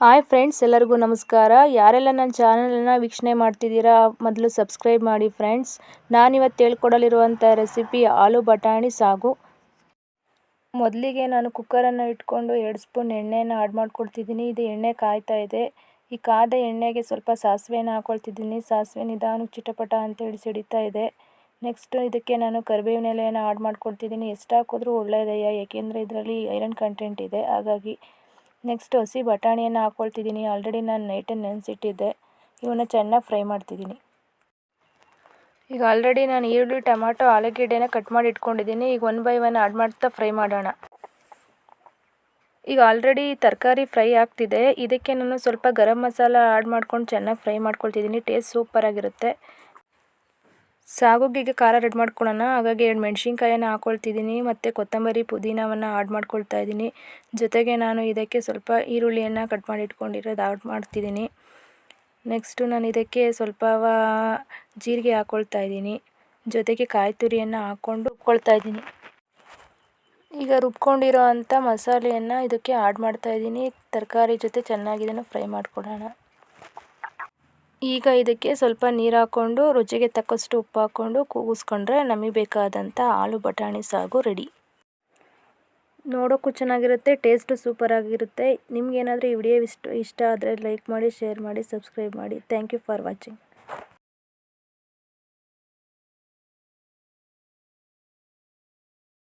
Hi friends ಎಲ್ಲರಿಗೂ ನಮಸ್ಕಾರ. ಯಾರೆಲ್ಲ ನನ್ನ ಚಾನಲನ್ನು ವೀಕ್ಷಣೆ ಮಾಡ್ತಿದ್ದೀರಾ, ಮೊದಲು ಸಬ್ಸ್ಕ್ರೈಬ್ ಮಾಡಿ ಫ್ರೆಂಡ್ಸ್ ನಾನಿವತ್ತು ಹೇಳ್ಕೊಡಲಿರುವಂಥ ರೆಸಿಪಿ ಆಲೂ ಬಟಾಣಿ ಸಾಗು. ಮೊದಲಿಗೆ ನಾನು ಕುಕ್ಕರನ್ನು ಇಟ್ಕೊಂಡು ಎರಡು ಸ್ಪೂನ್ ಎಣ್ಣೆಯನ್ನು ಆಡ್ ಮಾಡ್ಕೊಳ್ತಿದ್ದೀನಿ ಇದು ಎಣ್ಣೆ ಕಾಯ್ತಾ ಇದೆ. ಈ ಕಾದ ಎಣ್ಣೆಗೆ ಸ್ವಲ್ಪ ಸಾಸಿವೆನ ಹಾಕ್ಕೊಳ್ತಿದ್ದೀನಿ ಸಾಸಿವೆ ನಿಧಾನಕ್ಕೆ ಚಿಟಪಟ ಅಂತೇಳಿ ಸಿಡಿತಾ ಇದೆ. ನೆಕ್ಸ್ಟ್ ಇದಕ್ಕೆ ನಾನು ಕರಿಬೇವಿನ ಎಲೆಯನ್ನು ಆಡ್ ಮಾಡ್ಕೊಳ್ತಿದ್ದೀನಿ ಎಷ್ಟು ಹಾಕಿದ್ರೂ ಒಳ್ಳೆಯದಯ್ಯ ಏಕೆಂದರೆ ಇದರಲ್ಲಿ ಐರನ್ ಕಂಟೆಂಟ್ ಇದೆ. ಹಾಗಾಗಿ ನೆಕ್ಸ್ಟ್ ಹಸಿ ಬಟಾಣಿಯನ್ನು ಹಾಕ್ಕೊಳ್ತಿದ್ದೀನಿ ಆಲ್ರೆಡಿ ನಾನು ನೈಟೇ ನೆನೆಸಿಟ್ಟಿದ್ದೆ. ಇವನ್ನ ಚೆನ್ನಾಗಿ ಫ್ರೈ ಮಾಡ್ತಿದ್ದೀನಿ ಈಗ ಆಲ್ರೆಡಿ ನಾನು ಈರುಳ್ಳಿ, ಟೊಮಾಟೊ, ಆಲೂಗೆಡ್ಡೆನ ಕಟ್ ಮಾಡಿ ಇಟ್ಕೊಂಡಿದ್ದೀನಿ ಈಗ ಒನ್ ಬೈ ಒನ್ ಆ್ಯಡ್ ಮಾಡ್ತಾ ಫ್ರೈ ಮಾಡೋಣ. ಈಗ ಆಲ್ರೆಡಿ ತರಕಾರಿ ಫ್ರೈ ಆಗ್ತಿದೆ. ಇದಕ್ಕೆ ನಾನು ಸ್ವಲ್ಪ ಗರಂ ಮಸಾಲ ಆ್ಯಡ್ ಮಾಡ್ಕೊಂಡು ಚೆನ್ನಾಗಿ ಫ್ರೈ ಮಾಡ್ಕೊಳ್ತಿದ್ದೀನಿ ಟೇಸ್ಟ್ ಸೂಪರಾಗಿರುತ್ತೆ ಸಾಗುಗಿಗೆ ಖಾರ ರೆಡಿ ಮಾಡ್ಕೊಳ್ಳೋಣ. ಹಾಗಾಗಿ ಎರಡು ಮೆಣಸಿನ್ಕಾಯನ್ನು ಹಾಕ್ಕೊಳ್ತಿದ್ದೀನಿ ಮತ್ತು ಕೊತ್ತಂಬರಿ ಪುದೀನವನ್ನು ಆಡ್ ಮಾಡ್ಕೊಳ್ತಾ ಇದ್ದೀನಿ. ಜೊತೆಗೆ ನಾನು ಇದಕ್ಕೆ ಸ್ವಲ್ಪ ಈರುಳ್ಳಿಯನ್ನು ಕಟ್ ಮಾಡಿ ಇಟ್ಕೊಂಡಿರೋದು ಆಡ್ ಮಾಡ್ತಿದ್ದೀನಿ. ನೆಕ್ಸ್ಟು ನಾನು ಇದಕ್ಕೆ ಸ್ವಲ್ಪ ಜೀರಿಗೆ ಹಾಕ್ಕೊಳ್ತಾ ಇದ್ದೀನಿ. ಜೊತೆಗೆ ಕಾಯಿ ತುರಿಯನ್ನು ಹಾಕ್ಕೊಂಡು ರುಬ್ಕೊಳ್ತಾ ಇದ್ದೀನಿ. ಈಗ ರುಬ್ಕೊಂಡಿರೋ ಅಂಥ ಮಸಾಲೆಯನ್ನು ಇದಕ್ಕೆ ಆಡ್ ಮಾಡ್ತಾ ಇದ್ದೀನಿ. ತರಕಾರಿ ಜೊತೆ ಚೆನ್ನಾಗಿ ಇದನ್ನು ಫ್ರೈ ಮಾಡ್ಕೊಳ್ಳೋಣ. ಈಗ ಇದಕ್ಕೆ ಸ್ವಲ್ಪ ನೀರು ಹಾಕ್ಕೊಂಡು ರುಚಿಗೆ ತಕ್ಕಷ್ಟು ಉಪ್ಪು ಹಾಕ್ಕೊಂಡು ಕೂಗಿಸ್ಕೊಂಡ್ರೆ ನಮಗೆ ಬೇಕಾದಂಥ ಆಲೂ ಬಟಾಣಿ ಸಾಗು ರೆಡಿ ನೋಡೋಕ್ಕೂ ಚೆನ್ನಾಗಿರುತ್ತೆ ಟೇಸ್ಟು ಸೂಪರಾಗಿರುತ್ತೆ ನಿಮ್ಗೇನಾದರೂ ಈ ವಿಡಿಯೋ ಇಷ್ಟ ಇಷ್ಟ ಆದರೆ ಲೈಕ್ ಮಾಡಿ ಶೇರ್ ಮಾಡಿ ಸಬ್ಸ್ಕ್ರೈಬ್ ಮಾಡಿ. Thank you for watching